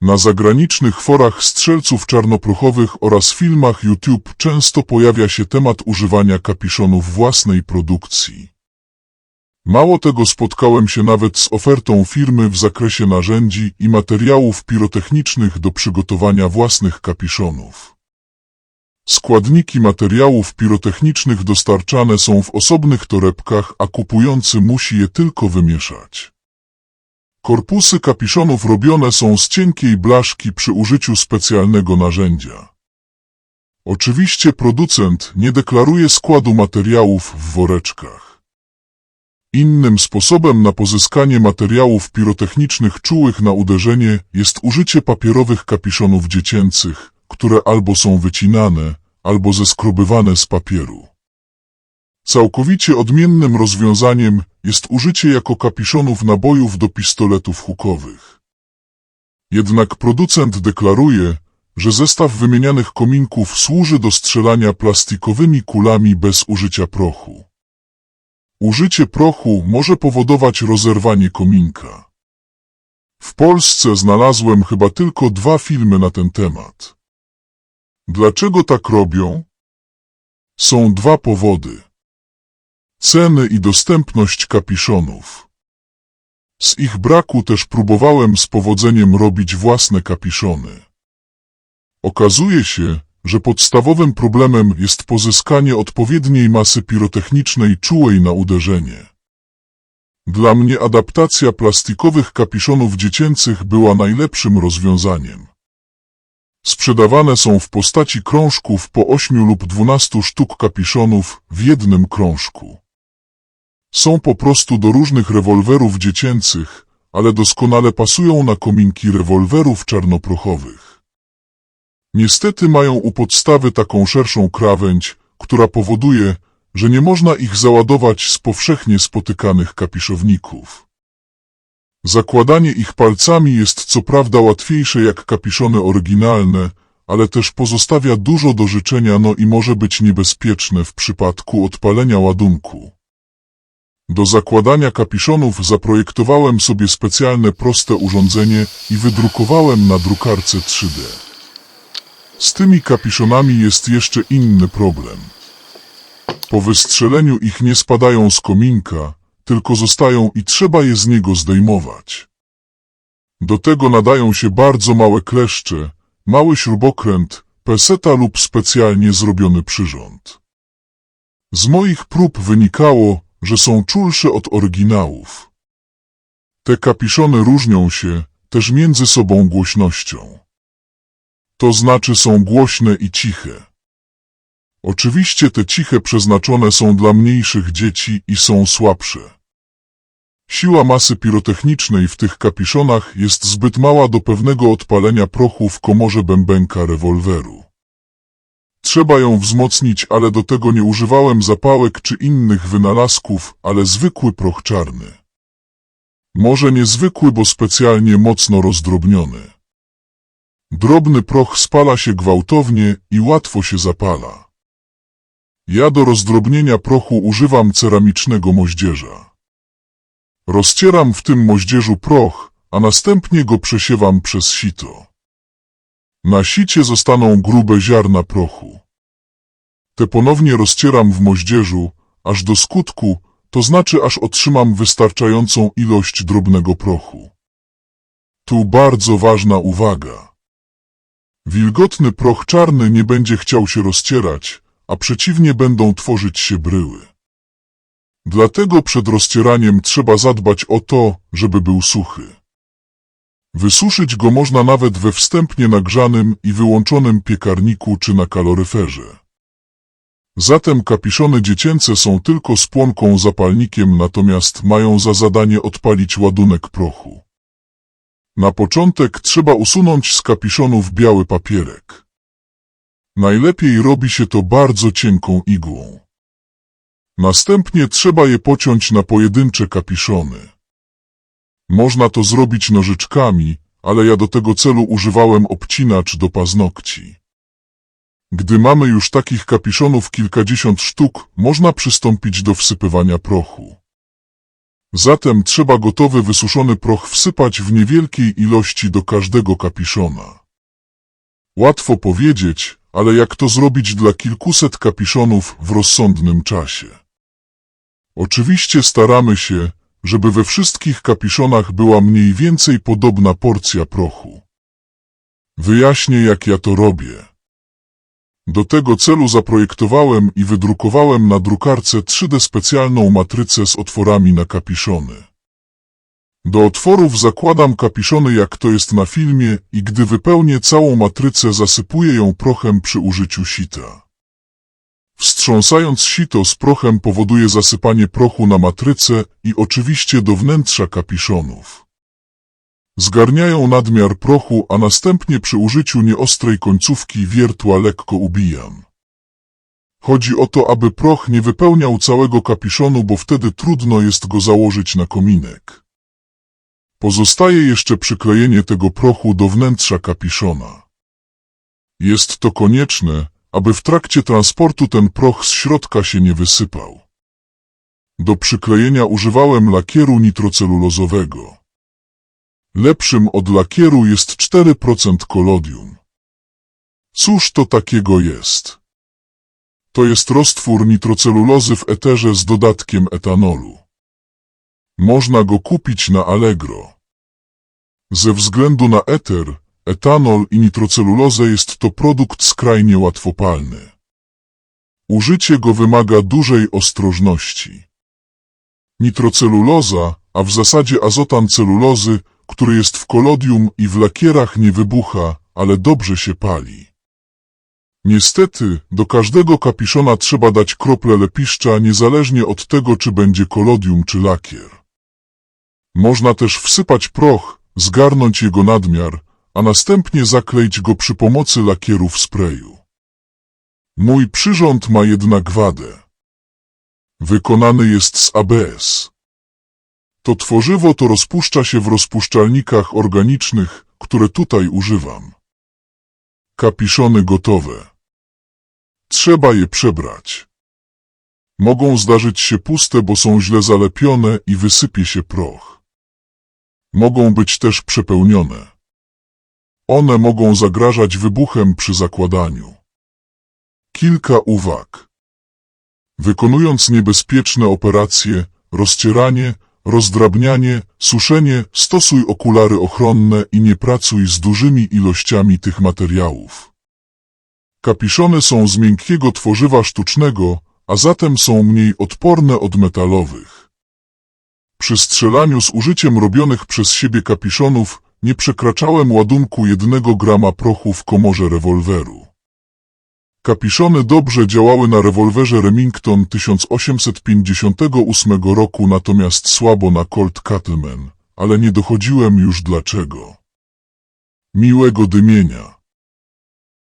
Na zagranicznych forach strzelców czarnoprochowych oraz filmach YouTube często pojawia się temat używania kapiszonów własnej produkcji. Mało tego spotkałem się nawet z ofertą firmy w zakresie narzędzi i materiałów pirotechnicznych do przygotowania własnych kapiszonów. Składniki materiałów pirotechnicznych dostarczane są w osobnych torebkach, a kupujący musi je tylko wymieszać. Korpusy kapiszonów robione są z cienkiej blaszki przy użyciu specjalnego narzędzia. Oczywiście producent nie deklaruje składu materiałów w woreczkach. Innym sposobem na pozyskanie materiałów pirotechnicznych czułych na uderzenie jest użycie papierowych kapiszonów dziecięcych, które albo są wycinane, albo zeskrobywane z papieru. Całkowicie odmiennym rozwiązaniem jest użycie jako kapiszonów nabojów do pistoletów hukowych. Jednak producent deklaruje, że zestaw wymienianych kominków służy do strzelania plastikowymi kulami bez użycia prochu. Użycie prochu może powodować rozerwanie kominka. W Polsce znalazłem chyba tylko dwa filmy na ten temat. Dlaczego tak robią? Są dwa powody. Ceny i dostępność kapiszonów. Z ich braku też próbowałem z powodzeniem robić własne kapiszony. Okazuje się, że podstawowym problemem jest pozyskanie odpowiedniej masy pirotechnicznej czułej na uderzenie. Dla mnie adaptacja plastikowych kapiszonów dziecięcych była najlepszym rozwiązaniem. Sprzedawane są w postaci krążków po 8 lub 12 sztuk kapiszonów w jednym krążku. Są po prostu do różnych rewolwerów dziecięcych, ale doskonale pasują na kominki rewolwerów czarnoprochowych. Niestety mają u podstawy taką szerszą krawędź, która powoduje, że nie można ich załadować z powszechnie spotykanych kapiszowników. Zakładanie ich palcami jest co prawda łatwiejsze jak kapiszony oryginalne, ale też pozostawia dużo do życzenia no i może być niebezpieczne w przypadku odpalenia ładunku. Do zakładania kapiszonów zaprojektowałem sobie specjalne proste urządzenie i wydrukowałem na drukarce 3D. Z tymi kapiszonami jest jeszcze inny problem. Po wystrzeleniu ich nie spadają z kominka, tylko zostają i trzeba je z niego zdejmować. Do tego nadają się bardzo małe kleszcze, mały śrubokręt, peseta lub specjalnie zrobiony przyrząd. Z moich prób wynikało, że są czulsze od oryginałów. Te kapiszony różnią się też między sobą głośnością. To znaczy są głośne i ciche. Oczywiście te ciche przeznaczone są dla mniejszych dzieci i są słabsze. Siła masy pirotechnicznej w tych kapiszonach jest zbyt mała do pewnego odpalenia prochu w komorze bębenka rewolweru. Trzeba ją wzmocnić, ale do tego nie używałem zapałek czy innych wynalazków, ale zwykły proch czarny. Może niezwykły, bo specjalnie mocno rozdrobniony. Drobny proch spala się gwałtownie i łatwo się zapala. Ja do rozdrobnienia prochu używam ceramicznego moździerza. Rozcieram w tym moździerzu proch, a następnie go przesiewam przez sito. Na sicie zostaną grube ziarna prochu. Te ponownie rozcieram w moździerzu, aż do skutku, to znaczy aż otrzymam wystarczającą ilość drobnego prochu. Tu bardzo ważna uwaga. Wilgotny proch czarny nie będzie chciał się rozcierać, a przeciwnie będą tworzyć się bryły. Dlatego przed rozcieraniem trzeba zadbać o to, żeby był suchy. Wysuszyć go można nawet we wstępnie nagrzanym i wyłączonym piekarniku czy na kaloryferze. Zatem kapiszony dziecięce są tylko spłonką zapalnikiem, natomiast mają za zadanie odpalić ładunek prochu. Na początek trzeba usunąć z kapiszonów biały papierek. Najlepiej robi się to bardzo cienką igłą. Następnie trzeba je pociąć na pojedyncze kapiszony. Można to zrobić nożyczkami, ale ja do tego celu używałem obcinacz do paznokci. Gdy mamy już takich kapiszonów kilkadziesiąt sztuk, można przystąpić do wsypywania prochu. Zatem trzeba gotowy wysuszony proch wsypać w niewielkiej ilości do każdego kapiszona. Łatwo powiedzieć, ale jak to zrobić dla kilkuset kapiszonów w rozsądnym czasie? Oczywiście staramy się, żeby we wszystkich kapiszonach była mniej więcej podobna porcja prochu. Wyjaśnię jak ja to robię. Do tego celu zaprojektowałem i wydrukowałem na drukarce 3D specjalną matrycę z otworami na kapiszony. Do otworów zakładam kapiszony jak to jest na filmie i gdy wypełnię całą matrycę zasypuję ją prochem przy użyciu sita. Wstrząsając sito z prochem powoduje zasypanie prochu na matrycę i oczywiście do wnętrza kapiszonów. Zgarniają nadmiar prochu, a następnie przy użyciu nieostrej końcówki wiertła lekko ubijam. Chodzi o to, aby proch nie wypełniał całego kapiszonu, bo wtedy trudno jest go założyć na kominek. Pozostaje jeszcze przyklejenie tego prochu do wnętrza kapiszona. Jest to konieczne, aby w trakcie transportu ten proch z środka się nie wysypał. Do przyklejenia używałem lakieru nitrocelulozowego. Lepszym od lakieru jest 4% kolodium. Cóż to takiego jest? To jest roztwór nitrocelulozy w eterze z dodatkiem etanolu. Można go kupić na Allegro. Ze względu na eter, etanol i nitrocelulozę jest to produkt skrajnie łatwopalny. Użycie go wymaga dużej ostrożności. Nitroceluloza, a w zasadzie azotan celulozy, który jest w kolodium i w lakierach nie wybucha, ale dobrze się pali. Niestety, do każdego kapiszona trzeba dać krople lepiszcza niezależnie od tego, czy będzie kolodium czy lakier. Można też wsypać proch, zgarnąć jego nadmiar, a następnie zakleić go przy pomocy lakieru w sprayu. Mój przyrząd ma jednak wadę. Wykonany jest z ABS. To tworzywo to rozpuszcza się w rozpuszczalnikach organicznych, które tutaj używam. Kapiszony gotowe. Trzeba je przebrać. Mogą zdarzyć się puste, bo są źle zalepione i wysypie się proch. Mogą być też przepełnione. One mogą zagrażać wybuchem przy zakładaniu. Kilka uwag. Wykonując niebezpieczne operacje, rozcieranie, rozdrabnianie, suszenie, stosuj okulary ochronne i nie pracuj z dużymi ilościami tych materiałów. Kapiszony są z miękkiego tworzywa sztucznego, a zatem są mniej odporne od metalowych. Przy strzelaniu z użyciem robionych przez siebie kapiszonów nie przekraczałem ładunku jednego grama prochu w komorze rewolweru. Kapiszony dobrze działały na rewolwerze Remington 1858 roku, natomiast słabo na Colt Cattleman, ale nie dochodziłem już dlaczego. Miłego dymienia.